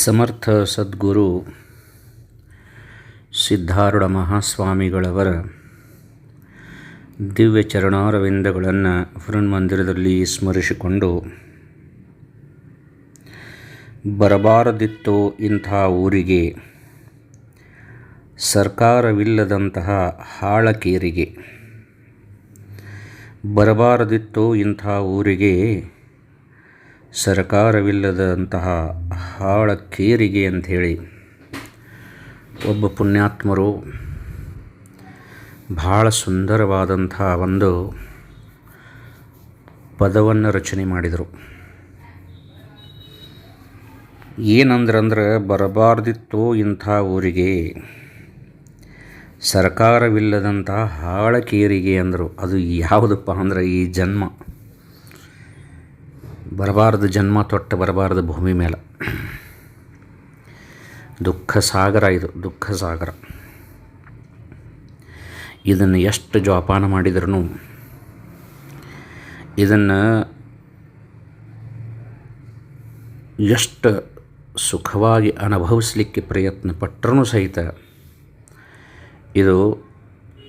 ಸಮರ್ಥ ಸದ್ಗುರು ಸಿದ್ಧಾರೂಢ ಮಹಾಸ್ವಾಮಿಗಳವರ ದಿವ್ಯ ಚರಣಾರವಿಂದಗಳನ್ನು ಮಂದಿರದಲ್ಲಿ ಸ್ಮರಿಸಿಕೊಂಡು, ಬರಬಾರದಿತ್ತು ಇಂಥ ಊರಿಗೆ, ಸರ್ಕಾರವಿಲ್ಲದಂತಹ ಹಾಳಕೇರಿಗೆ, ಬರಬಾರದಿತ್ತು ಇಂಥ ಊರಿಗೆ ಸರ್ಕಾರವಿಲ್ಲದಂತಹ ಹಾಳಕೇರಿಗೆ ಅಂಥೇಳಿ ಒಬ್ಬ ಪುಣ್ಯಾತ್ಮರು ಭಾಳ ಸುಂದರವಾದಂಥ ಒಂದು ಪದವನ್ನು ರಚನೆ ಮಾಡಿದರು. ಏನಂದ್ರಂದ್ರೆ, ಬರಬಾರ್ದಿತ್ತು ಇಂಥ ಊರಿಗೆ ಸರ್ಕಾರವಿಲ್ಲದಂಥ ಹಾಳಕೇರಿಗೆ ಅಂದರು. ಅದು ಯಾವುದಪ್ಪ ಅಂದ್ರೆ ಈ ಜನ್ಮ. ಬರಬಾರದು ಜನ್ಮ ತೊಟ್ಟ ಬರಬಾರದು ಭೂಮಿ ಮೇಲೆ. ದುಃಖ ಸಾಗರ ಇದು, ದುಃಖ ಸಾಗರ. ಇದನ್ನು ಎಷ್ಟು ಜೋಪಾನ ಮಾಡಿದ್ರೂ ಇದನ್ನು ಎಷ್ಟು ಸುಖವಾಗಿ ಅನುಭವಿಸಲಿಕ್ಕೆ ಪ್ರಯತ್ನ ಪಟ್ಟರೂ ಸಹಿತ ಇದು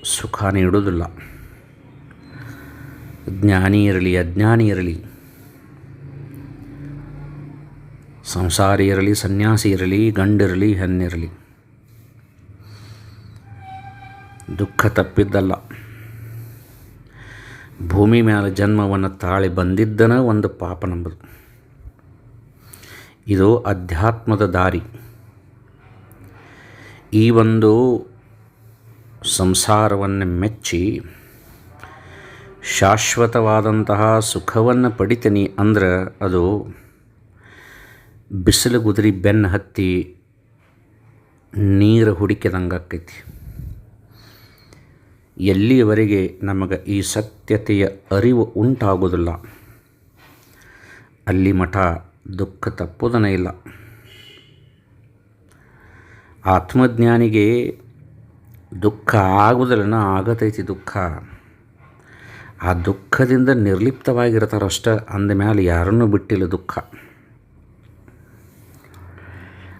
ಸುಖ ನೀಡುವುದಿಲ್ಲ. ಜ್ಞಾನಿ ಇರಲಿ, ಅಜ್ಞಾನಿ ಇರಲಿ ಸಂಸಾರಿ ಇರಲಿ, ಸನ್ಯಾಸಿ ಇರಲಿ, ಗಂಡಿರಲಿ, ಹೆಣ್ಣಿರಲಿ. ದುಃಖ ತಪ್ಪಿದ್ದಲ್ಲ. ಭೂಮಿ ಮೇಲೆ ಜನ್ಮವನ್ನು ತಾಳಿ ಬಂದಿದ್ದನ ಒಂದು ಪಾಪ ನಂಬುದು. ಇದು ಅಧ್ಯಾತ್ಮದ ದಾರಿ. ಈ ಒಂದು ಸಂಸಾರವನ್ನು ಮೆಚ್ಚಿ ಶಾಶ್ವತವಾದಂತಹ ಸುಖವನ್ನು ಪಡಿತೀನಿ ಅಂದ್ರೆ ಅದು ಬಿಸಿಲು ಗುದರಿ ಬೆನ್ನು ಹತ್ತಿ ನೀರು ಹುಡುಕಿದಂಗೆ ಆಕೈತಿ ಎಲ್ಲಿಯವರೆಗೆ ನಮಗೆ ಈ ಸತ್ಯತೆಯ ಅರಿವು ಉಂಟಾಗೋದಿಲ್ಲ, ಅಲ್ಲಿ ಮಠ ದುಃಖ ತಪ್ಪುದನೇ ಇಲ್ಲ. ಆತ್ಮಜ್ಞಾನಿಗೆ ದುಃಖ ಆಗುವುದಿಲ್ಲನ ಆಗತೈತಿ ದುಃಖ. ಆ ದುಃಖದಿಂದ ನಿರ್ಲಿಪ್ತವಾಗಿರ್ತಾರಷ್ಟ ಅಂದಮೇಲೆ ಯಾರನ್ನೂ ಬಿಟ್ಟಿಲ್ಲ ದುಃಖ.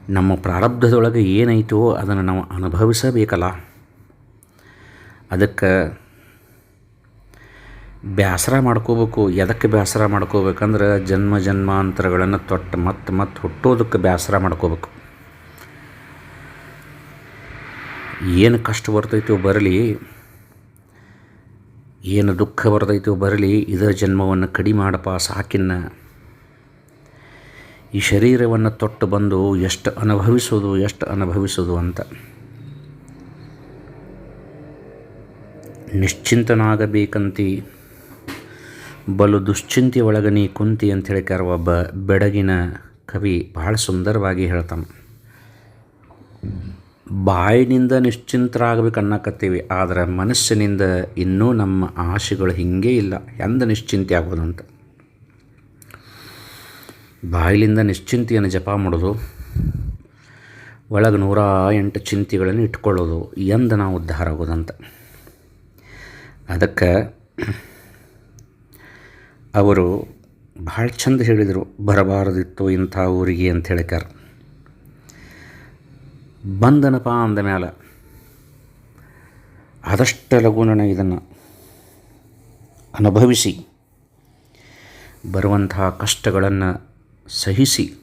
ನಮ್ಮ ಪ್ರಾರಬ್ಧದೊಳಗೆ ಏನೈತೋ ಅದನ್ನು ನಾವು ಅನುಭವಿಸಬೇಕಲ್ಲ. ಅದಕ್ಕೆ ಬೇಸರ ಮಾಡ್ಕೋಬೇಕು. ಎದಕ್ಕೆ ಬೇಸರ ಮಾಡ್ಕೋಬೇಕಂದ್ರೆ ಜನ್ಮ ಜನ್ಮಾಂತರಗಳನ್ನು ತೊಟ್ಟು ಮತ್ತೆ ಮತ್ತೆ ಹುಟ್ಟೋದಕ್ಕೆ ಬೇಸರ ಮಾಡ್ಕೋಬೇಕು. ಏನು ಕಷ್ಟ ಬರ್ತೈತೋ ಬರಲಿ, ಏನು ದುಃಖ ಬರ್ತೈತೋ ಬರಲಿ, ಇದರ ಜನ್ಮವನ್ನು ಕಡಿಮೆ ಮಾಡಪ್ಪ ಸಾಕಿನ್ನ ಈ ಶರೀರವನ್ನು ತೊಟ್ಟು ಬಂದು ಎಷ್ಟು ಅನುಭವಿಸೋದು ಎಷ್ಟು ಅನುಭವಿಸೋದು ಅಂತ. ನಿಶ್ಚಿಂತನಾಗಬೇಕಂತಿ, ಬಲು ದುಶ್ಚಿಂತೆ ಒಳಗೆ ನೀ ಕುಂತಿ ಅಂತ ಹೇಳ್ಕಾರ ಒಬ್ಬ ಬೆಡಗಿನ ಕವಿ ಬಹಳ ಸುಂದರವಾಗಿ ಹೇಳ್ತಾನೆ. ಬಾಯಿನಿಂದ ನಿಶ್ಚಿಂತರಾಗಬೇಕು ಅನ್ನಕತ್ತೀವಿ, ಆದರೆ ಮನಸ್ಸಿನಿಂದ ಇನ್ನೂ ನಮ್ಮ ಆಶೆಗಳು ಹಿಂಗೆ ಇಲ್ಲ. ಎಂದ ನಿಶ್ಚಿಂತೆ ಆಗೋದಂತ ಬಾಯಿಲಿಂದ ನಿಶ್ಚಿಂತೆಯನ್ನು ಜಪ ಮಾಡೋದು, ಒಳಗೆ ನೂರ ಎಂಟು ಚಿಂತೆಗಳನ್ನು ಇಟ್ಕೊಳ್ಳೋದು ಎಂದ ನಾವು ಉದ್ಧಾರ ಆಗೋದಂತ. ಅದಕ್ಕೆ ಅವರು ಭಾಳ ಚಂದ ಹೇಳಿದರು, ಬರಬಾರದಿತ್ತು ಇಂಥ ಊರಿಗೆ ಅಂತ ಹೇಳಿಕಾರ ಬಂದನಪ್ಪ ಅಂದ ಮೇಲೆ ಆದಷ್ಟು ಲಘುನಣ ಇದನ್ನು ಅನುಭವಿಸಿ, ಬರುವಂತಹ ಕಷ್ಟಗಳನ್ನು ಸಹಿಸಿ.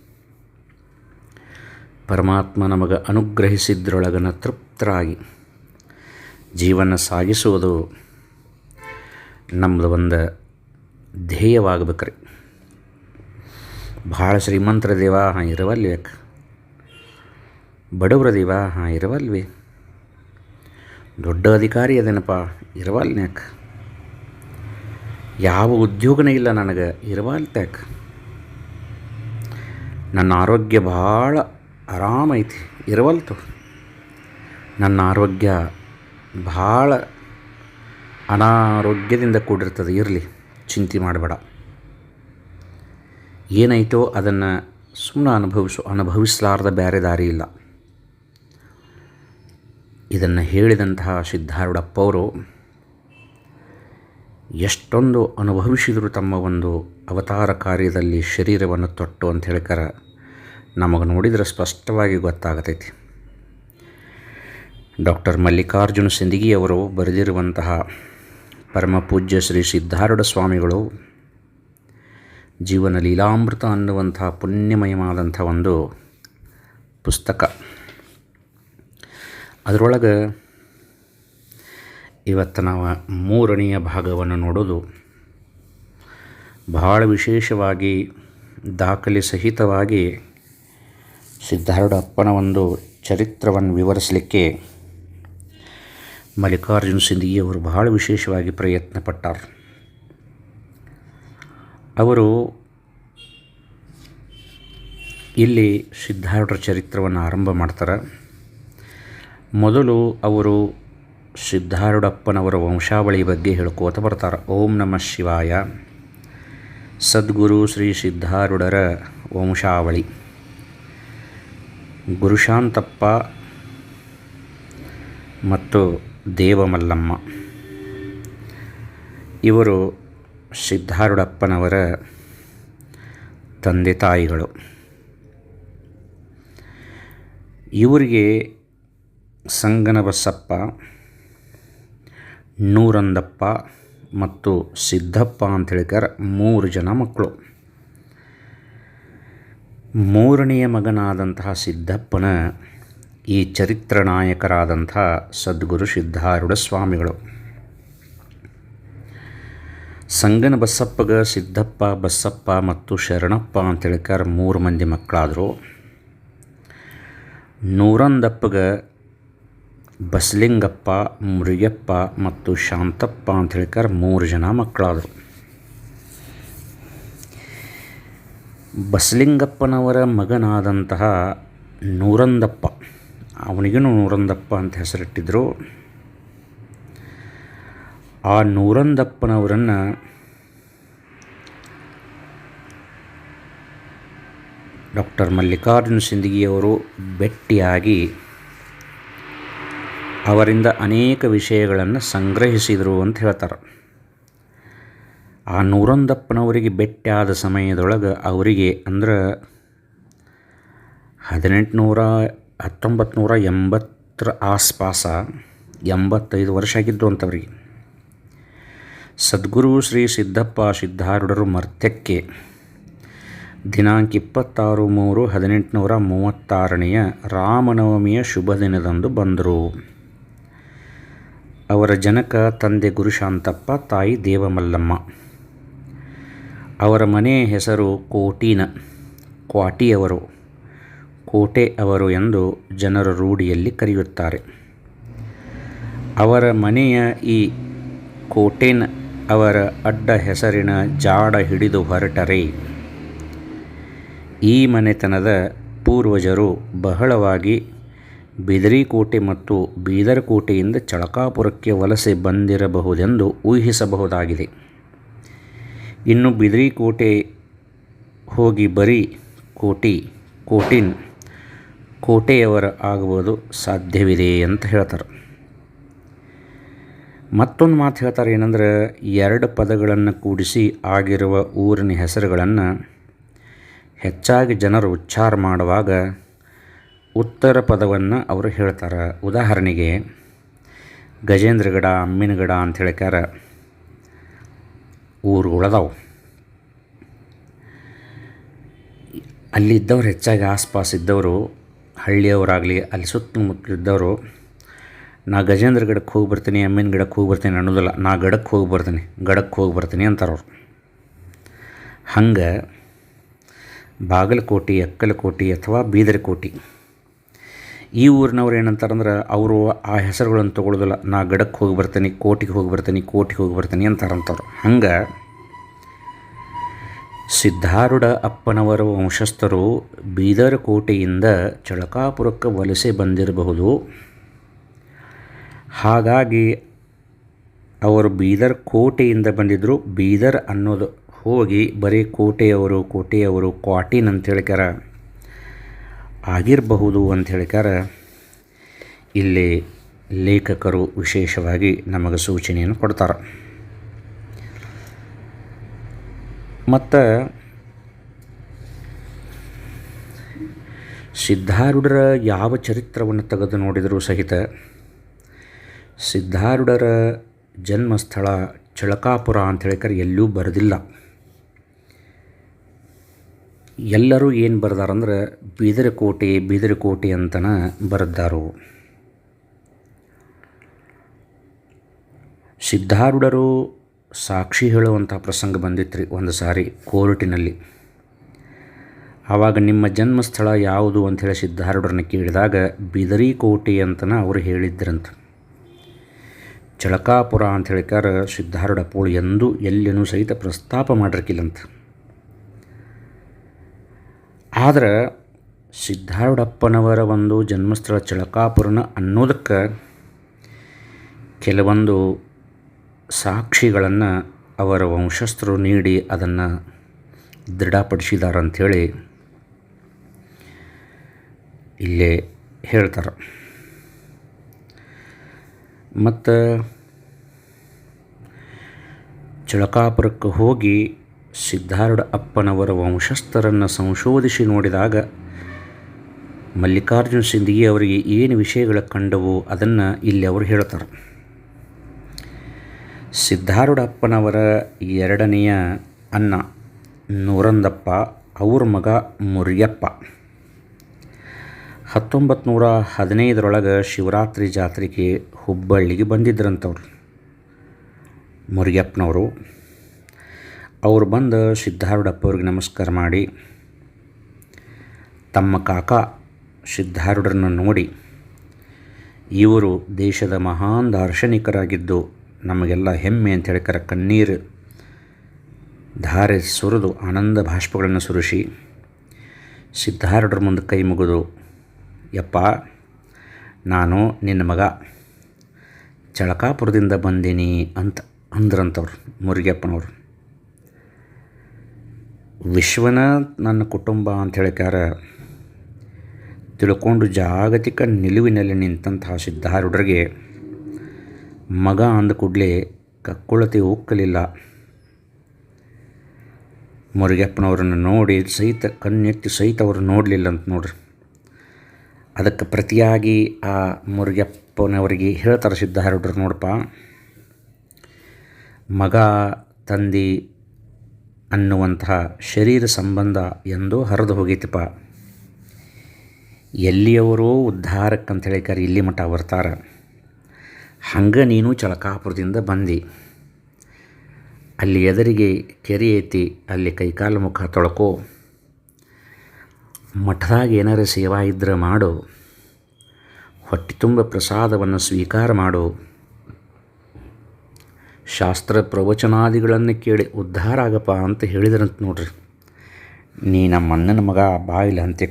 ಪರಮಾತ್ಮ ನಮಗೆ ಅನುಗ್ರಹಿಸಿದ್ರೊಳಗನ ತೃಪ್ತರಾಗಿ. ಜೀವನ ಸಾಗಿಸುವುದು ನಮ್ಮದು ಒಂದು ಧ್ಯೇಯವಾಗಬೇಕ್ರಿ. ಭಾಳ ಶ್ರೀಮಂತರ ದೇವ, ಹಾಂ ಇರವಲ್ವಿ ಬಡವರ ದೇವ, ಹಾಂ ಇರವಲ್ವಿ. ದೊಡ್ಡ ಅಧಿಕಾರಿ ಅದೇನಪ್ಪ ಇರವಲ್ನ್ಯಾಕ ಯಾವ ಉದ್ಯೋಗನೇ ಇಲ್ಲ ನನಗೆ ಇರವಲ್ತ್ಯಾಕ ನನ್ನ ಆರೋಗ್ಯ ಭಾಳ ಆರಾಮೈತಿ ಇರವಲ್ತು. ನನ್ನ ಆರೋಗ್ಯ ಭಾಳ ಅನಾರೋಗ್ಯದಿಂದ ಕೂಡಿರ್ತದೆ, ಇರಲಿ, ಚಿಂತೆ ಮಾಡಬೇಡ. ಏನಾಯಿತೋ ಅದನ್ನು ಸುಮ್ಮನೆ ಅನುಭವಿಸು, ಅನುಭವಿಸಲಾರ್ದ ಬೇರೆ ದಾರಿ ಇಲ್ಲ. ಇದನ್ನು ಹೇಳಿದಂತಹ ಸಿದ್ಧಾರೂಢಪ್ಪವರು ಎಷ್ಟೊಂದು ಅನುಭವಿಸಿದರು ತಮ್ಮ ಒಂದು ಅವತಾರ ಕಾರ್ಯದಲ್ಲಿ ಶರೀರವನ್ನು ತೊಟ್ಟು ಅಂತ ಹೇಳ್ಕಾರ ನಮಗೆ ನೋಡಿದರೆ ಸ್ಪಷ್ಟವಾಗಿ ಗೊತ್ತಾಗತೈತಿ. ಡಾಕ್ಟರ್ ಮಲ್ಲಿಕಾರ್ಜುನ ಸಿಂದಗಿಯವರು ಬರೆದಿರುವಂತಹ ಪರಮ ಪೂಜ್ಯ ಶ್ರೀ ಸಿದ್ಧಾರೂಢ ಸ್ವಾಮಿಗಳು ಜೀವನ ಲೀಲಾಮೃತ ಅನ್ನುವಂತಹ ಪುಣ್ಯಮಯವಾದಂಥ ಒಂದು ಪುಸ್ತಕ. ಅದರೊಳಗೆ ಇವತ್ತು ನಾವು ಮೂರನೆಯ ಭಾಗವನ್ನು ನೋಡೋದು. ಬಹಳ ವಿಶೇಷವಾಗಿ ದಾಖಲೆ ಸಹಿತವಾಗಿ ಸಿದ್ಧಾರೂಢಪ್ಪನ ಒಂದು ಚರಿತ್ರವನ್ನು ವಿವರಿಸಲಿಕ್ಕೆ ಮಲ್ಲಿಕಾರ್ಜುನ ಸಿಂಧಿಯವರು ಬಹಳ ವಿಶೇಷವಾಗಿ ಪ್ರಯತ್ನ ಪಟ್ಟಾರ ಅವರು ಇಲ್ಲಿ ಸಿದ್ಧಾರೂಢರ ಚರಿತ್ರವನ್ನು ಆರಂಭ ಮಾಡ್ತಾರೆ. ಮೊದಲು ಅವರು ಸಿದ್ಧಾರೂಢಪ್ಪನವರ ವಂಶಾವಳಿ ಬಗ್ಗೆ ಹೇಳ್ಕೋತ ಬರ್ತಾರೆ. ಓಂ ನಮಃ ಶಿವಾಯ. ಸದ್ಗುರು ಶ್ರೀ ಸಿದ್ಧಾರೂಢರ ವಂಶಾವಳಿ. ಗುರುಶಾಂತಪ್ಪ ಮತ್ತು ದೇವಮಲ್ಲಮ್ಮ. ಇವರು ಸಿದ್ಧಾರೂಢಪ್ಪನವರ ತಂದೆ ತಾಯಿಗಳು. ಇವರಿಗೆ ಸಂಗನಬಸಪ್ಪ ನೂರಂದಪ್ಪ ಮತ್ತು ಸಿದ್ದಪ್ಪ ಅಂತ ಹೇಳಿಕಾರ ಮೂರು ಜನ ಮಕ್ಕಳು. ಮೂರನೆಯ ಮಗನಾದಂತಹ ಸಿದ್ದಪ್ಪನ ಈ ಚರಿತ್ರ ನಾಯಕರಾದಂಥ ಸದ್ಗುರು ಸಿದ್ಧಾರೂಢ ಸ್ವಾಮಿಗಳು. ಸಂಗನ ಬಸಪ್ಪಗ ಸಿದ್ದಪ್ಪ, ಬಸಪ್ಪ ಮತ್ತು ಶರಣಪ್ಪ ಅಂತ ಹೇಳಿಕಾರ ಮೂರು ಮಂದಿ ಮಕ್ಕಳಾದರು. ನೂರಂದಪ್ಪಗ ಬಸಲಿಂಗಪ್ಪ, ಮುರುಗಪ್ಪ ಮತ್ತು ಶಾಂತಪ್ಪ ಅಂತ ಹೇಳಿಕಾರ ಮೂರು ಜನ ಮಕ್ಕಳಾದರು. ಬಸಲಿಂಗಪ್ಪನವರ ಮಗನಾದಂತಹ ನೂರಂದಪ್ಪ. ಅವನಿಗೂ ನೂರಂದಪ್ಪ ಅಂತ ಹೆಸರಿಟ್ಟಿದ್ದರು ಆ ನೂರಂದಪ್ಪನವರನ್ನು ಡಾಕ್ಟರ್ ಮಲ್ಲಿಕಾರ್ಜುನ ಸಿಂದಗಿಯವರು ಭೇಟಿಯಾಗಿ ಅವರಿಂದ ಅನೇಕ ವಿಷಯಗಳನ್ನು ಸಂಗ್ರಹಿಸಿದರು ಅಂತ ಹೇಳ್ತಾರೆ. ಆ ನೂರೊಂದಪ್ಪನವರಿಗೆ ಭೇಟಿಯಾದ ಸಮಯದೊಳಗೆ ಅವರಿಗೆ ಅಂದ್ರೆ ಹದಿನೆಂಟುನೂರ ಹತ್ತೊಂಬತ್ತು ನೂರ ಎಂಬತ್ತರ ಆಸ್ಪಾಸ ಎಂಬತ್ತೈದು ವರ್ಷ ಆಗಿದ್ದು ಅಂತವ್ರಿಗೆ. ಸದ್ಗುರು ಶ್ರೀ ಸಿದ್ದಪ್ಪ ಸಿದ್ಧಾರೂಢರು ಮರ್ತ್ಯಕ್ಕೆ ದಿನಾಂಕ ಇಪ್ಪತ್ತಾರು ಮೂರು ಹದಿನೆಂಟುನೂರ ಮೂವತ್ತಾರನೆಯ ರಾಮನವಮಿಯ ಶುಭ ದಿನದಂದು ಬಂದರು. ಅವರ ಜನಕ ತಂದೆ ಗುರುಶಾಂತಪ್ಪ, ತಾಯಿ ದೇವಮಲ್ಲಮ್ಮ. ಅವರ ಮನೆಯ ಹೆಸರು ಕೋಟಿನ, ಕ್ವಾಟಿಯವರು. ಕೋಟೆ ಅವರು ಎಂದು ಜನರ ರೂಢಿಯಲ್ಲಿ ಕರೆಯುತ್ತಾರೆ. ಅವರ ಮನೆಯ ಈ ಕೋಟೇನ ಅವರ ಅಡ್ಡ ಹೆಸರಿನ ಜಾಡ ಹಿಡಿದು ಹೊರಟರೆ. ಈ ಮನೆತನದ ಪೂರ್ವಜರು ಬಹಳವಾಗಿ ಬಿದರಿಕೋಟೆ ಮತ್ತು ಬೀದರಕೋಟೆಯಿಂದ ಚಳಕಾಪುರಕ್ಕೆ ವಲಸೆ ಬಂದಿರಬಹುದೆಂದು ಊಹಿಸಬಹುದಾಗಿದೆ. ಇನ್ನು ಬಿದರಿಕೋಟೆ ಹೋಗಿ ಬರೀ ಕೋಟಿ, ಕೋಟಿನ್ ಕೋಟೆಯವರ ಆಗುವುದು ಸಾಧ್ಯವಿದೆ ಅಂತ ಹೇಳ್ತಾರೆ. ಮತ್ತೊಂದು ಮಾತು ಹೇಳ್ತಾರೆ ಏನಂದ್ರೆ, ಎರಡು ಪದಗಳನ್ನು ಕೂಡಿಸಿ ಆಗಿರುವ ಊರಿನ ಹೆಸರುಗಳನ್ನು ಹೆಚ್ಚಾಗಿ ಜನರು ಉಚ್ಚಾರ ಮಾಡುವಾಗ ಉತ್ತರ ಪದವನ್ನು ಅವರು ಹೇಳ್ತಾರೆ. ಉದಾಹರಣೆಗೆ, ಗಜೇಂದ್ರಗಡ, ಅಮ್ಮಿನಗಡ ಅಂತ ಹೇಳಿಕಾರ ಊರುಗಳದಾವು ಅಲ್ಲಿದ್ದವ್ರು ಹೆಚ್ಚಾಗಿ ಆಸ್ಪಾಸ್ ಇದ್ದವರು, ಹಳ್ಳಿಯವರಾಗಲಿ, ಅಲ್ಲಿ ಸುತ್ತಮುತ್ತಲಿದ್ದವರು ನಾ ಗಜೇಂದ್ರ ಗಡಕ್ಕೆ ಹೋಗಿ ಬರ್ತೀನಿ ಅಮ್ಮಿನ ಗಿಡಕ್ಕೆ ಹೋಗಿ ಬರ್ತೀನಿ ಅನ್ನೋದಿಲ್ಲ. ನಾ ಗಡಕ್ಕೆ ಹೋಗಿ ಬರ್ತೀನಿ ಗಡಕ್ಕೆ ಹೋಗಿ ಬರ್ತೀನಿ ಅಂತಾರೆ ಅವ್ರು. ಹಂಗೆ, ಬಾಗಲಕೋಟೆ ಅಕ್ಕಲಕೋಟೆ ಅಥವಾ ಬೀದರಕೋಟೆ ಈ ಊರಿನವ್ರು ಏನಂತಾರಂದ್ರೆ ಅವರು ಆ ಹೆಸರುಗಳನ್ನು ತೊಗೊಳ್ಳೋದಿಲ್ಲ ನಾ ಗಡಕ್ಕೆ ಹೋಗಿ ಬರ್ತೀನಿ, ಕೋಟಿಗೆ ಹೋಗಿ ಬರ್ತೀನಿ, ಕೋಟಿಗೆ ಹೋಗಿ ಬರ್ತೀನಿ ಅಂತಾರಂತವ್ರು. ಹಂಗೆ ಸಿದ್ಧಾರೂಢ ಅಪ್ಪನವರ ವಂಶಸ್ಥರು ಬೀದರ್ ಕೋಟೆಯಿಂದ ಚಳಕಾಪುರಕ್ಕೆ ವಲಸೆ ಬಂದಿರಬಹುದು. ಹಾಗಾಗಿ ಅವರು ಬೀದರ್ ಕೋಟೆಯಿಂದ ಬಂದಿದ್ದರು ಬೀದರ್ ಅನ್ನೋದು ಹೋಗಿ ಬರೀ ಕೋಟೆಯವರು ಕೋಟೆಯವರು, ಕ್ವಾಟಿನ್ ಅಂತ ಹೇಳಿಕಾರ ಆಗಿರಬಹುದು ಅಂತ ಹೇಳಿಕಾರ ಇಲ್ಲಿ ಲೇಖಕರು ವಿಶೇಷವಾಗಿ ನಮಗೆ ಸೂಚನೆಯನ್ನು ಕೊಡ್ತಾರೆ. ಮತ್ತು ಸಿದ್ಧಾರೂಢರ ಯಾವ ಚರಿತ್ರವನ್ನು ತೆಗೆದು ನೋಡಿದರೂ ಸಹಿತ ಸಿದ್ಧಾರೂಢರ ಜನ್ಮಸ್ಥಳ ಚಳಕಾಪುರ ಅಂತ ಹೇಳಿಕರೆ ಎಲ್ಲೂ ಬರೆದಿಲ್ಲ. ಎಲ್ಲರೂ ಏನು ಬರ್ದಾರಂದ್ರೆ ಬೀದರಕೋಟೆ ಬೀದರಕೋಟೆ ಅಂತನ ಬರೆದಾರು ಸಿದ್ಧಾರೂಢರು ಸಾಕ್ಷಿ ಹೇಳುವಂಥ ಪ್ರಸಂಗ ಬಂದಿತ್ತು ರೀ ಒಂದು ಸಾರಿ ಕೋರ್ಟಿನಲ್ಲಿ. ಆವಾಗ ನಿಮ್ಮ ಜನ್ಮಸ್ಥಳ ಯಾವುದು ಅಂಥೇಳಿ ಸಿದ್ಧಾರೂಢರನ್ನ ಕೇಳಿದಾಗ ಬಿದರಿ ಕೋಟೆ ಅಂತನ ಅವರು ಹೇಳಿದ್ರಂತ. ಚಳಕಾಪುರ ಅಂತ ಹೇಳಿಕಾರ ಸಿದ್ಧಾರೂಢ ಪೋಳು ಎಂದು ಎಲ್ಲಿನೂ ಸಹಿತ ಪ್ರಸ್ತಾಪ ಮಾಡಿರ್ಕಿಲ್ಲಂತ. ಆದ್ರೆ ಸಿದ್ಧಾರೂಢಪ್ಪನವರ ಒಂದು ಜನ್ಮಸ್ಥಳ ಚಳಕಾಪುರನ ಅನ್ನೋದಕ್ಕೆ ಕೆಲವೊಂದು ಸಾಕ್ಷಿಗಳನ್ನು ಅವರ ವಂಶಸ್ಥರು ನೀಡಿ ಅದನ್ನು ದೃಢಪಡಿಸಿದಾರಂಥೇಳಿ ಇಲ್ಲೇ ಹೇಳ್ತಾರೆ. ಮತ್ತು ಚಳಕಾಪುರಕ್ಕೆ ಹೋಗಿ ಸಿದ್ಧಾರೂಢ ಅಪ್ಪನವರ ವಂಶಸ್ಥರನ್ನು ಸಂಶೋಧಿಸಿ ನೋಡಿದಾಗ ಮಲ್ಲಿಕಾರ್ಜುನ ಸಿಂದಗಿ ಅವರಿಗೆ ಏನು ವಿಷಯಗಳು ಕಂಡವು ಅದನ್ನು ಇಲ್ಲಿ ಅವರು ಹೇಳ್ತಾರೆ. ಸಿದ್ಧಾರೂಢ ಅಪ್ಪನವರ ಎರಡನೆಯ ಅನ್ನ ನೂರಂದಪ್ಪ, ಅವ್ರ ಮಗ ಮುರಿಯಪ್ಪ. ಹತ್ತೊಂಬತ್ತು ನೂರ ಹದಿನೈದರೊಳಗೆ ಶಿವರಾತ್ರಿ ಜಾತ್ರೆಗೆ ಹುಬ್ಬಳ್ಳಿಗೆ ಬಂದಿದ್ರಂಥವ್ರು ಮುರಿಯಪ್ಪನವರು. ಅವ್ರು ಬಂದು ಸಿದ್ಧಾರೂಢಪ್ಪವ್ರಿಗೆ ನಮಸ್ಕಾರ ಮಾಡಿ ತಮ್ಮ ಕಾಕ ಸಿದ್ಧಾರೂಢರನ್ನು ನೋಡಿ, ಇವರು ದೇಶದ ಮಹಾನ್ ದಾರ್ಶನಿಕರಾಗಿದ್ದು ನಮಗೆಲ್ಲ ಹೆಮ್ಮೆ ಅಂತ ಹೇಳ್ಕರ ಕಣ್ಣೀರು ಧಾರೆ ಸುರಿದು ಆನಂದ ಭಾಷ್ಪಗಳನ್ನು ಸುರಿಸಿ ಸಿದ್ಧಾರೂಢರ ಮುಂದೆ ಕೈ ಮುಗಿದು, ಯಪ್ಪ, ನಾನು ನಿನ್ನ ಮಗ, ಚಳಕಾಪುರದಿಂದ ಬಂದೀನಿ ಅಂತ ಅಂದ್ರಂಥವ್ರು ಮುರುಗಪ್ಪನವರು. ವಿಶ್ವನ ನನ್ನ ಕುಟುಂಬ ಅಂತ ಹೇಳಿಕಾರ ತಿಳ್ಕೊಂಡು ಜಾಗತಿಕ ನಿಲುವಿನಲ್ಲಿ ನಿಂತಹ ಸಿದ್ಧಾರೂಢರಿಗೆ ಮಗ ಅಂದ ಕೂಡಲೇ ಕಕ್ಕುಳತೆ ಉಕ್ಕಲಿಲ್ಲ. ಮುರುಗಪ್ಪನವ್ರನ್ನು ನೋಡಿ ಸಹಿತ, ಕಣ್ಣೆತ್ತಿ ಸಹಿತ ಅವರು ನೋಡಲಿಲ್ಲ ಅಂತ ನೋಡ್ರಿ. ಅದಕ್ಕೆ ಪ್ರತಿಯಾಗಿ ಆ ಮುರುಗಪ್ಪನವರಿಗೆ ಹೇಳ್ತಾರೆ ಸಿದ್ಧಾರೂಢರು ನೋಡಪ್ಪ ಮಗ, ತಂದೆ ಅನ್ನುವಂತಹ ಶರೀರ ಸಂಬಂಧ ಎಂದು ಹರಿದು ಹೋಗೈತಪ್ಪ. ಎಲ್ಲಿಯವರೋ ಉದ್ಧಾರಕ್ಕೆ ಅಂತ ಕರೆ ಇಲ್ಲಿ ಮಠ ಬರ್ತಾರೆ. ಹಂಗೆ ನೀನು ಚಳಕಾಪುರದಿಂದ ಬಂದಿ. ಅಲ್ಲಿ ಎದುರಿಗೆ ಕೆರೆ ಐತಿ, ಅಲ್ಲಿ ಕೈಕಾಲು ಮುಖ ತೊಳ್ಕೋ. ಮಠದಾಗ ಏನಾರ ಸೇವಾ ಇದ್ರೆ ಮಾಡು. ಹೊಟ್ಟೆ ತುಂಬ ಪ್ರಸಾದವನ್ನು ಸ್ವೀಕಾರ ಮಾಡು. ಶಾಸ್ತ್ರ ಪ್ರವಚನಾದಿಗಳನ್ನು ಕೇಳಿ ಉದ್ಧಾರ ಆಗಪ್ಪ ಅಂತ ಹೇಳಿದ್ರಂತ ನೋಡ್ರಿ. ನೀ ನಮ್ಮ ಅಣ್ಣನ ಮಗ ಬಾಯಿಲಿ ಅಂತ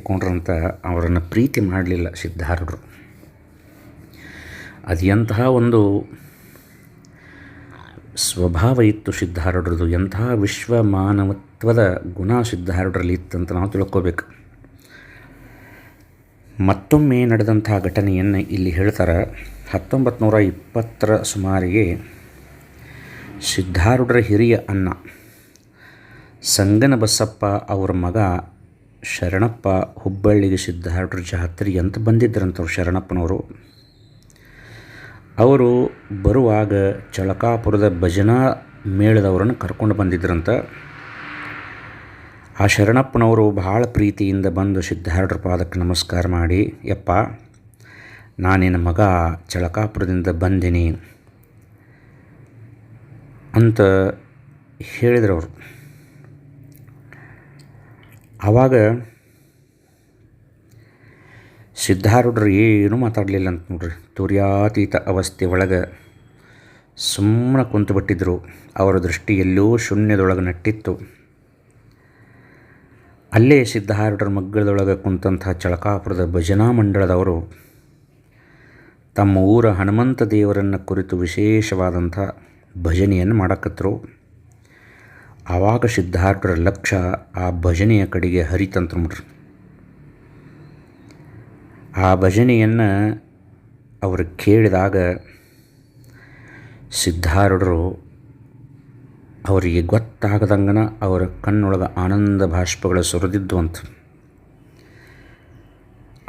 ಅವರನ್ನು ಪ್ರೀತಿ ಮಾಡಲಿಲ್ಲ ಸಿದ್ಧಾರು ಅದು ಒಂದು ಸ್ವಭಾವ ಇತ್ತು ಸಿದ್ಧಾರಡ್ರದು ಎಂತಹ ವಿಶ್ವ ಮಾನವತ್ವದ ಗುಣ ಸಿದ್ಧಾರ್ಡ್ರಲ್ಲಿ ಇತ್ತಂತ ನಾವು ತಿಳ್ಕೋಬೇಕು. ಮತ್ತೊಮ್ಮೆ ನಡೆದಂತಹ ಘಟನೆಯನ್ನು ಇಲ್ಲಿ ಹೇಳ್ತಾರೆ ಹತ್ತೊಂಬತ್ತು ನೂರ ಇಪ್ಪತ್ತರ ಸುಮಾರಿಗೆ ಸಿದ್ಧಾರೂಢರ ಹಿರಿಯ ಅಣ್ಣ ಸಂಗನ ಬಸಪ್ಪ ಅವರ ಮಗ ಶರಣಪ್ಪ ಹುಬ್ಬಳ್ಳಿಗೆ ಸಿದ್ಧಾರೂಢರ ಜಾತ್ರೆ ಅಂತ ಬಂದಿದ್ದರಂಥವ್ರು ಶರಣಪ್ಪನವರು. ಅವರು ಬರುವಾಗ ಚಳಕಾಪುರದ ಭಜನಾ ಮೇಳದವರನ್ನು ಕರ್ಕೊಂಡು ಬಂದಿದ್ದರಂತ ಆ ಶರಣಪ್ಪನವರು ಭಾಳ ಪ್ರೀತಿಯಿಂದ ಬಂದು ಸಿದ್ಧಾರೂಢರ ಪಾದಕ್ಕೆ ನಮಸ್ಕಾರ ಮಾಡಿ, ಯಪ್ಪ, ನಾನಿನ ಮಗ ಚಳಕಾಪುರದಿಂದ ಬಂದೀನಿ. ಅಂತ ಹೇಳಿದ್ರು ಅವರು. ಆವಾಗ ಸಿದ್ಧಾರೂಢರು ಏನೂ ಮಾತಾಡಲಿಲ್ಲ ಅಂತ ನೋಡ್ರಿ. ತುರ್ಯಾತೀತ ಅವಸ್ಥೆ ಒಳಗೆ ಸುಮ್ಮನೆ ಕುಂತು ಬಿಟ್ಟಿದ್ರು ಅವರ ದೃಷ್ಟಿ ಎಲ್ಲೋ ಶೂನ್ಯದೊಳಗೆ ನಟ್ಟಿತ್ತು. ಅಲ್ಲೇ ಸಿದ್ಧಾರೂಢರ ಮಗ್ಗಲದೊಳಗೆ ಕುಂತಹ ಚಳಕಾಪುರದ ಭಜನಾ ಮಂಡಳದವರು ತಮ್ಮ ಊರ ಹನುಮಂತ ದೇವರನ್ನು ಕುರಿತು ವಿಶೇಷವಾದಂಥ ಭಜನೆಯನ್ನು ಮಾಡಕತ್ತರು ಆವಾಗ ಸಿದ್ಧಾರ್ಥರ ಲಕ್ಷ್ಯ ಆ ಭಜನೆಯ ಕಡೆಗೆ ಹರಿತಂತ್ರ ನೋಡ್ರಿ ಆ ಭಜನೆಯನ್ನು ಅವರು ಕೇಳಿದಾಗ ಸಿದ್ಧಾರೂಢರು ಅವರಿಗೆ ಗೊತ್ತಾಗದಂಗನ ಅವರ ಕಣ್ಣೊಳಗೆ ಆನಂದ ಭಾಷ್ಪಗಳು ಸುರಿದಿದ್ದು ಅಂತ.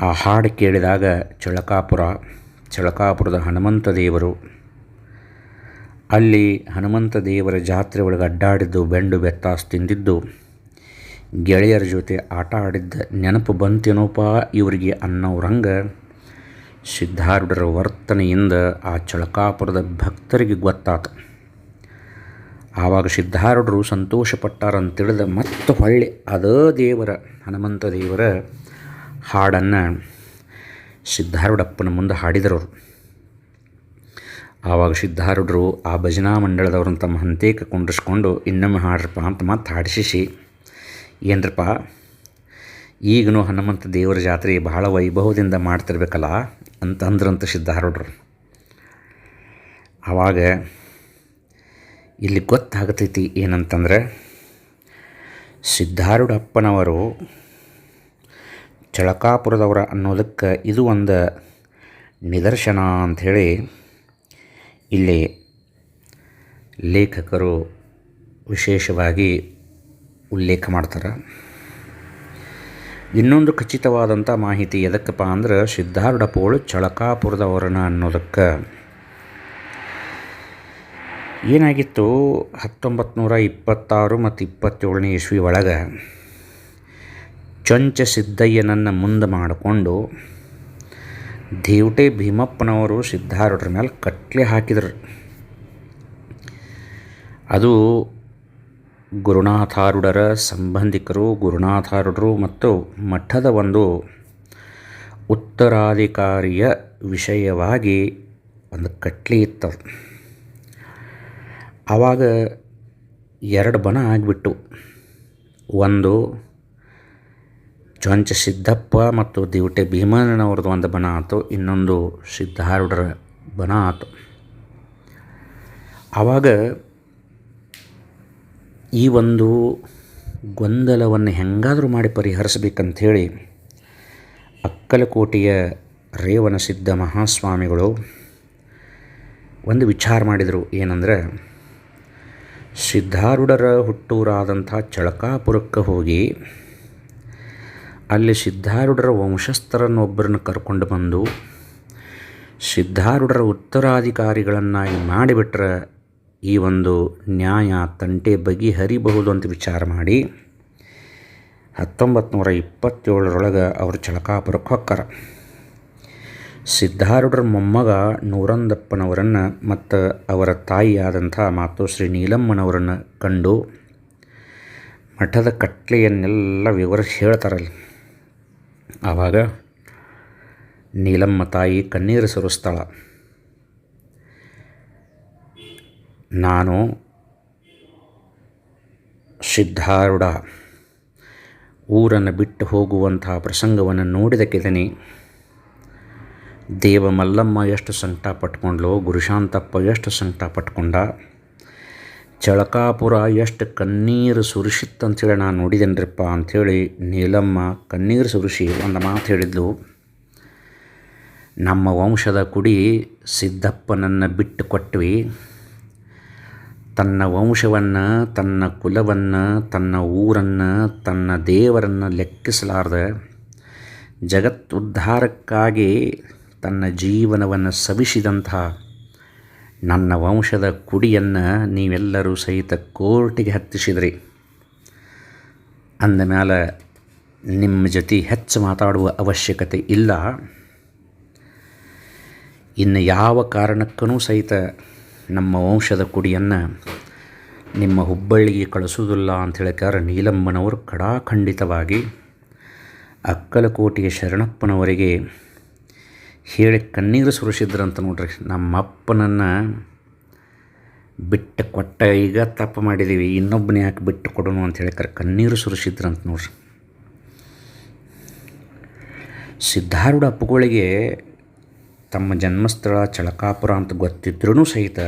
ಆ ಹಾಡು ಕೇಳಿದಾಗ ಚಳಕಾಪುರ, ಚಳಕಾಪುರದ ಹನುಮಂತ ದೇವರು ಅಲ್ಲಿ ಹನುಮಂತ ದೇವರ ಜಾತ್ರೆ ಒಳಗೆ ಅಡ್ಡಾಡಿದ್ದು, ಬೆಂಡು ಬೆತ್ತಾಸ್ ತಿಂದಿದ್ದು. ಗೆಳೆಯರ ಜೊತೆ ಆಟ ಆಡಿದ್ದ ನೆನಪು ಬಂತೇನೋಪ ಇವರಿಗೆ ಅನ್ನೋರಂಗ ಸಿದ್ಧಾರೂಢರ ವರ್ತನೆಯಿಂದ ಆ ಚಳಕಾಪುರದ ಭಕ್ತರಿಗೆ ಗೊತ್ತಾತು. ಆವಾಗ ಸಿದ್ಧಾರೂಢರು ಸಂತೋಷಪಟ್ಟಾರಂತ ತಿಳಿದ ಮತ್ತೆ ಹೊಳ್ಳಿ ಅದೇ ದೇವರ, ಹನುಮಂತ ದೇವರ ಹಾಡನ್ನು ಸಿದ್ಧಾರೂಢಪ್ಪನ ಮುಂದೆ ಹಾಡಿದರು ಆವಾಗ ಸಿದ್ಧಾರೂಢರು ಆ ಭಜನಾ ಮಂಡಳದವ್ರನ್ನ ತಮ್ಮ ಹಂತೇಕ ಕುಂಡ್ರಿಸ್ಕೊಂಡು ಇನ್ನೊಮ್ಮೆ ಹಾಡ್ರಪ್ಪ ಅಂತ ಮತ್ತೆ ಹಾಡಿಸಿ ಏನರಪ್ಪ, ಈಗನೂ ಹನುಮಂತ ದೇವರ ಜಾತ್ರೆ ಬಹಳ ವೈಭವದಿಂದ ಮಾಡ್ತಿರ್ಬೇಕಲ್ಲ ಅಂತಂದ್ರಂತ ಸಿದ್ಧಾರೂಢರು. ಆವಾಗ ಇಲ್ಲಿ ಗೊತ್ತಾಗತೈತಿ ಏನಂತಂದ್ರೆ, ಸಿದ್ಧಾರೂಢಪ್ಪನವರು ಚಳಕಾಪುರದವರ ಅನ್ನೋದಕ್ಕೆ ಇದು ಒಂದು ನಿದರ್ಶನ ಅಂಥೇಳಿ ಇಲ್ಲಿ ಲೇಖಕರು ವಿಶೇಷವಾಗಿ ಉಲ್ಲೇಖ ಮಾಡ್ತಾರೆ. ಇನ್ನೊಂದು ಖಚಿತವಾದಂಥ ಮಾಹಿತಿ ಎದಕ್ಕಪ್ಪ ಅಂದ್ರೆ ಸಿದ್ಧಾರೂಢಪ್ಪಗಳು ಚಳಕಾಪುರದವರನ ಅನ್ನೋದಕ್ಕೆ. ಏನಾಗಿತ್ತು? ಹತ್ತೊಂಬತ್ತು ನೂರ ಇಪ್ಪತ್ತಾರು ಮತ್ತು ಇಪ್ಪತ್ತೇಳನೇ ಇಸ್ವಿ ಒಳಗೆ ಚೊಂಚ ಸಿದ್ದಯ್ಯನನ್ನು ಮುಂದೆ ಮಾಡಿಕೊಂಡು ದೇವಟೆ ಭೀಮಪ್ಪನವರು ಸಿದ್ಧಾರೂಢರ ಮೇಲೆ ಕಟ್ಲೆ ಹಾಕಿದರು. ಅದು ಗುರುನಾಥಾರೂಢರ ಸಂಬಂಧಿಕರು, ಗುರುನಾಥಾರೂಢರು ಮತ್ತು ಮಠದ ಒಂದು ಉತ್ತರಾಧಿಕಾರಿಯ ವಿಷಯವಾಗಿ ಒಂದು ಕಟ್ಲಿ ಇತ್ತು ಆವಾಗ ಎರಡು ಬಣ ಆಗಿಬಿಟ್ಟು, ಒಂದು ಚೊಂಚ ಸಿದ್ದಪ್ಪ ಮತ್ತು ದಿವಟೆ ಭೀಮಣ್ಣನವ್ರದ್ದು ಒಂದು ಬಣ ಆತು, ಇನ್ನೊಂದು ಸಿದ್ಧಾರೂಢರ ಬಣ ಆತು. ಆವಾಗ ಈ ಒಂದು ಗೊಂದಲವನ್ನು ಹೆಂಗಾದರೂ ಮಾಡಿ ಪರಿಹರಿಸಬೇಕಂಥೇಳಿ ಅಕ್ಕಲಕೋಟೆಯ ರೇವನ ಸಿದ್ಧ ಮಹಾಸ್ವಾಮಿಗಳು ಒಂದು ವಿಚಾರ ಮಾಡಿದರು. ಏನಂದರೆ, ಸಿದ್ಧಾರೂಢರ ಹುಟ್ಟೂರಾದಂಥ ಚಳಕಾಪುರಕ್ಕೆ ಹೋಗಿ ಅಲ್ಲಿ ಸಿದ್ಧಾರೂಢರ ವಂಶಸ್ಥರನ್ನೊಬ್ಬರನ್ನು ಕರ್ಕೊಂಡು ಬಂದು ಸಿದ್ಧಾರೂಢರ ಉತ್ತರಾಧಿಕಾರಿಗಳನ್ನಾಗಿ ಮಾಡಿಬಿಟ್ರೆ ಈ ಒಂದು ನ್ಯಾಯ ತಂಟೆ ಬಗೆಹರಿಬಹುದು ಅಂತ ವಿಚಾರ ಮಾಡಿ ಹತ್ತೊಂಬತ್ತು ನೂರ ಇಪ್ಪತ್ತೇಳರೊಳಗೆ ಅವರು ಚಳಕಾಪುರಕ್ಕೆ ಹೊಕ್ಕಾರ ಸಿದ್ಧಾರೂಢರ ಮೊಮ್ಮಗ ನೂರಂದಪ್ಪನವರನ್ನು ಮತ್ತು ಅವರ ತಾಯಿಯಾದಂಥ ಮಾತೋಶ್ರೀ ನೀಲಮ್ಮನವರನ್ನು ಕಂಡು ಮಠದ ಕಟ್ಲೆಯನ್ನೆಲ್ಲ ವಿವರಿಸಿ ಹೇಳ್ತಾರಲ್ಲಿ. ಆವಾಗ ನೀಲಮ್ಮ ತಾಯಿ ಕಣ್ಣೀರು ಸುರಿಸ್ತಾಳ. ನಾನು ಸಿದ್ಧಾರೂಢ. ಊರನ್ನು ಬಿಟ್ಟು ಹೋಗುವಂತಹ ಪ್ರಸಂಗವನ್ನು ನೋಡಿದಕ್ಕಿದ್ದೀನಿ ದೇವ ಮಲ್ಲಮ್ಮ ಎಷ್ಟು ಸಂಕಟ ಪಟ್ಕೊಂಡ್ಲೋ ಗುರುಶಾಂತಪ್ಪ ಎಷ್ಟು ಸಂಕಟ ಪಟ್ಕೊಂಡ ಚಳಕಾಪುರ ಎಷ್ಟು ಕಣ್ಣೀರು ಸುರಿಸಿತ್ತಂಥೇಳಿ ನಾನು ನೋಡಿದೇನ್ರಿಪ್ಪ ಅಂಥೇಳಿ ನೀಲಮ್ಮ ಕಣ್ಣೀರು ಸುರಿಸಿ ಒಂದು ಮಾತು ಹೇಳಿದ್ಲು. ನಮ್ಮ ವಂಶದ ಕುಡಿ ಸಿದ್ದಪ್ಪನನ್ನು ಬಿಟ್ಟು ಕೊಟ್ವಿ. ತನ್ನ ವಂಶವನ್ನು, ತನ್ನ ಕುಲವನ್ನು, ತನ್ನ ಊರನ್ನು, ತನ್ನ ದೇವರನ್ನು ಲೆಕ್ಕಿಸಲಾರ್ದ ಜಗತ್ ಉದ್ಧಾರಕ್ಕಾಗಿ ತನ್ನ ಜೀವನವನ್ನು ಸವಿಸಿದಂಥ ನನ್ನ ವಂಶದ ಕುಡಿಯನ್ನು ನೀವೆಲ್ಲರೂ ಸಹಿತ ಕೋರ್ಟಿಗೆ ಹತ್ತಿಸಿದ್ರಿ. ಅಂದ ಮೇಲೆ ನಿಮ್ಮ ಜೊತೆ ಹೆಚ್ಚು ಮಾತಾಡುವ ಅವಶ್ಯಕತೆ ಇಲ್ಲ. ಇನ್ನು ಯಾವ ಕಾರಣಕ್ಕೂ ಸಹಿತ ನಮ್ಮ ವಂಶದ ಕುಡಿಯನ್ನು ನಿಮ್ಮ ಹುಬ್ಬಳ್ಳಿಗೆ ಕಳಿಸೋದಿಲ್ಲ ಅಂತ ಹೇಳಿಕಾರ ನೀಲಮ್ಮನವರು ಕಡಾಖಂಡಿತವಾಗಿ ಅಕ್ಕಲಕೋಟೆಯ ಶರಣಪ್ಪನವರಿಗೆ ಹೇಳಿ ಕಣ್ಣೀರು ಸುರಿಸಿದ್ರಂತ ನೋಡ್ರಿ. ನಮ್ಮಪ್ಪನನ್ನು ಬಿಟ್ಟು ಕೊಟ್ಟ ಈಗ ತಪ್ಪು ಮಾಡಿದ್ದೀವಿ ಇನ್ನೊಬ್ಬನೇ ಯಾಕೆ ಬಿಟ್ಟು ಕೊಡೋಣ ಅಂತ ಹೇಳಿಕರ ಕಣ್ಣೀರು ಸುರಿಸಿದ್ರಂತ ನೋಡ್ರಿ. ಸಿದ್ಧಾರೂಢ ಅಪ್ಪುಗಳಿಗೆ ತಮ್ಮ ಜನ್ಮಸ್ಥಳ ಚಳಕಾಪುರ ಅಂತ ಗೊತ್ತಿದ್ರೂ ಸಹಿತ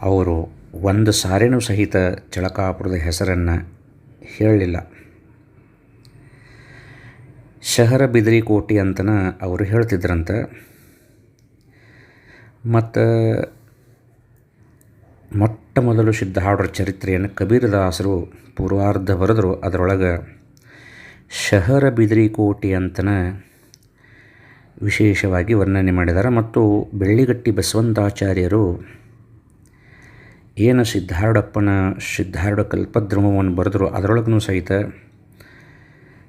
ಅವರು ಒಂದು ಸಾರಿನೂ ಸಹಿತ ಚಳಕಾಪುರದ ಹೆಸರನ್ನು ಹೇಳಲಿಲ್ಲ. ಶಹರ ಬಿದಿರಿ ಕೋಟಿ ಅಂತನ ಅವರು ಹೇಳ್ತಿದ್ರಂತ. ಮತ್ತು ಮೊಟ್ಟ ಮೊದಲು ಸಿದ್ಧಾರೂಢರ ಚರಿತ್ರೆಯನ್ನು ಕಬೀರದಾಸರು ಪೂರ್ವಾರ್ಧ ಬರೆದರು. ಅದರೊಳಗೆ ಶಹರ ಬಿದಿರಿ ಕೋಟಿ ಅಂತನ ವಿಶೇಷವಾಗಿ ವರ್ಣನೆ ಮಾಡಿದ್ದಾರೆ ಮತ್ತು ಬೆಳ್ಳಿಗಟ್ಟಿ ಬಸವಂತಾಚಾರ್ಯರು ಏನು ಸಿದ್ಧಾರ್ಡಪ್ಪನ ಸಿದ್ಧಾರ್ಡ ಕಲ್ಪದ್ರಮವನ್ನು ಬರೆದ್ರು. ಅದರೊಳಗೂ ಸಹಿತ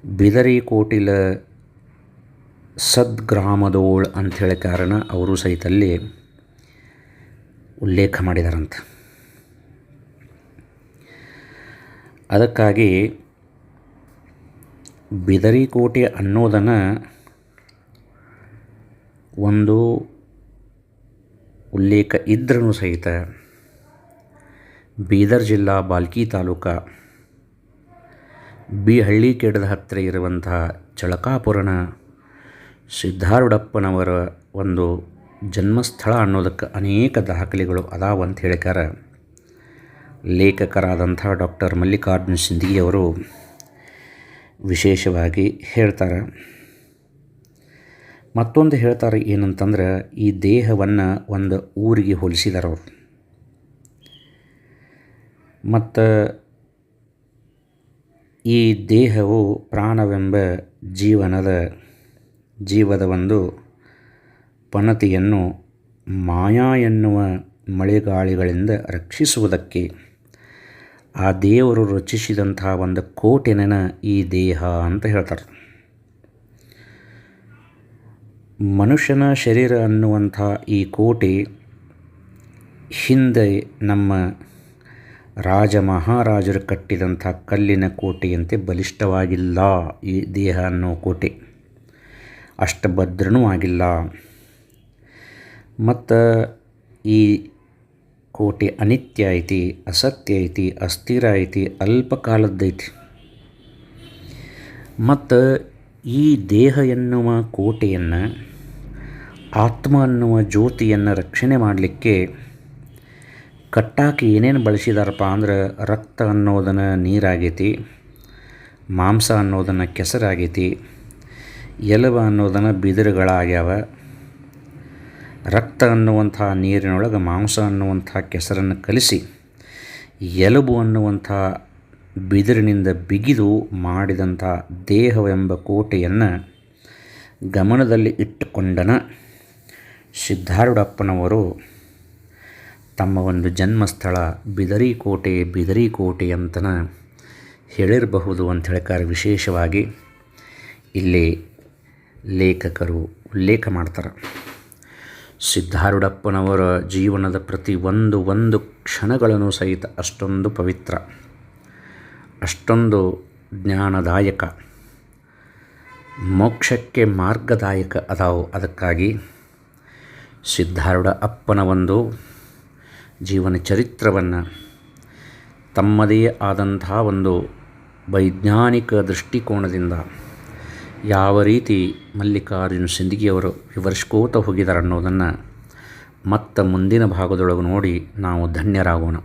ಬಿದರಿ ಕೋಟಿಲ ಸದ್ಗ್ರಾಮದೋಳ್ ಅಂಥೇಳಿ ಕಾರಣ ಅವರು ಸಹಿತ ಅಲ್ಲಿ ಉಲ್ಲೇಖ ಮಾಡಿದಾರಂತ. ಅದಕ್ಕಾಗಿ ಬಿದರಿ ಕೋಟೆ ಅನ್ನೋದನ್ನು ಒಂದು ಉಲ್ಲೇಖ ಇದ್ರೂ ಸಹಿತ ಬೀದರ್ ಜಿಲ್ಲಾ ಬಾಲ್ಕಿ ತಾಲೂಕ ಬಿ ಹಳ್ಳಿ ಕೇಡದ ಹತ್ತಿರ ಇರುವಂತಹ ಚಳಕಾಪುರನ ಸಿದ್ಧಾರೂಢಪ್ಪನವರ ಒಂದು ಜನ್ಮಸ್ಥಳ ಅನ್ನೋದಕ್ಕೆ ಅನೇಕ ದಾಖಲೆಗಳು ಅದಾವ ಅಂತ ಹೇಳಿಕಾರ ಲೇಖಕರಾದಂಥ ಡಾಕ್ಟರ್ ಮಲ್ಲಿಕಾರ್ಜುನ ಸಿಂಧಿಯವರು ವಿಶೇಷವಾಗಿ ಹೇಳ್ತಾರೆ. ಮತ್ತೊಂದು ಹೇಳ್ತಾರೆ ಏನಂತಂದ್ರೆ, ಈ ದೇಹವನ್ನು ಒಂದು ಊರಿಗೆ ಹೋಲಿಸಿದಾರವರು ಮತ್ತು ಈ ದೇಹವು ಪ್ರಾಣವೆಂಬ ಜೀವನದ ಜೀವದ ಒಂದು ಪನತಿಯನ್ನು ಮಾಯಾ ಎನ್ನುವ ಮಳೆಗಾಳಿಗಳಿಂದ ರಕ್ಷಿಸುವುದಕ್ಕೆ ಆ ದೇವರು ರಚಿಸಿದಂತಹ ಒಂದು ಕೋಟೆನ ಈ ದೇಹ ಅಂತ ಹೇಳ್ತಾರೆ. ಮನುಷ್ಯನ ಶರೀರ ಅನ್ನುವಂಥ ಈ ಕೋಟೆ ಹಿಂದೆ ನಮ್ಮ ರಾಜ ಮಹಾರಾಜರು ಕಟ್ಟಿದಂಥ ಕಲ್ಲಿನ ಕೋಟೆಯಂತೆ ಬಲಿಷ್ಠವಾಗಿಲ್ಲ ಈ ದೇಹ ಅನ್ನೋ ಕೋಟೆ. ಅಷ್ಟಭದ್ರನೂ ಆಗಿಲ್ಲ. ಮತ್ತು ಈ ಕೋಟೆ ಅನಿತ್ಯ ಐತಿ, ಅಸತ್ಯ ಐತಿ, ಅಸ್ಥಿರ ಐತಿ ಅಲ್ಪಕಾಲದ್ದೈತಿ ಮತ್ತು ಈ ದೇಹ ಎನ್ನುವ ಕೋಟೆಯನ್ನು, ಆತ್ಮ ಅನ್ನುವ ಜ್ಯೋತಿಯನ್ನು ರಕ್ಷಣೆ ಮಾಡಲಿಕ್ಕೆ ಕಟ್ಟಾಕಿ ಏನೇನು ಬಳಸಿದಾರಪ್ಪ ಅಂದ್ರೆ ರಕ್ತ ಅನ್ನೋದನ್ನು ನೀರಾಗೈತಿ, ಮಾಂಸ ಅನ್ನೋದನ್ನು ಕೆಸರಾಗೈತಿ, ಎಲುಬು ಅನ್ನೋದನ್ನು ಬಿದಿರುಗಳಾಗ್ಯಾವ. ರಕ್ತ ಅನ್ನುವಂಥ ನೀರಿನೊಳಗೆ ಮಾಂಸ ಅನ್ನುವಂಥ ಕೆಸರನ್ನು ಕಲಿಸಿ, ಎಲುಬು ಅನ್ನುವಂಥ ಬಿದಿರಿನಿಂದ ಬಿಗಿದು ಮಾಡಿದಂಥ ದೇಹವೆಂಬ ಕೋಟೆಯನ್ನು ಗಮನದಲ್ಲಿ ಇಟ್ಟುಕೊಂಡನ ಸಿದ್ಧಾರೂಢಪ್ಪನವರು ತಮ್ಮ ಒಂದು ಜನ್ಮಸ್ಥಳ ಬಿದರಿ ಕೋಟೆ ಬಿದರಿ ಕೋಟೆ ಅಂತನ ಹೇಳಿರಬಹುದು ಅಂತ ಹೇಳ್ತಾರೆ ವಿಶೇಷವಾಗಿ ಇಲ್ಲಿ ಲೇಖಕರು ಉಲ್ಲೇಖ ಮಾಡ್ತಾರೆ. ಸಿದ್ಧಾರೂಢಪ್ಪನವರ ಜೀವನದ ಪ್ರತಿ ಒಂದು ಒಂದು ಕ್ಷಣಗಳನ್ನು ಸಹಿತ ಅಷ್ಟೊಂದು ಪವಿತ್ರ, ಅಷ್ಟೊಂದು ಜ್ಞಾನದಾಯಕ, ಮೋಕ್ಷಕ್ಕೆ ಮಾರ್ಗದಾಯಕ ಅದಾವು. ಅದಕ್ಕಾಗಿ ಸಿದ್ಧಾರೂಢ ಅಪ್ಪನ ಒಂದು ಜೀವನ ಚರಿತ್ರವನ್ನು ತಮ್ಮದೇ ಆದಂಥ ಒಂದು ವೈಜ್ಞಾನಿಕ ದೃಷ್ಟಿಕೋನದಿಂದ ಯಾವ ರೀತಿ ಮಲ್ಲಿಕಾರ್ಜುನ ಸಿಂದಗಿಯವರು ವಿವರಿಸ್ಕೋತ ಹೋಗಿದ್ದಾರೆ ಅನ್ನೋದನ್ನು ಮತ್ತು ಮುಂದಿನ ಭಾಗದೊಳಗೆ ನೋಡಿ ನಾವು ಧನ್ಯರಾಗೋಣ.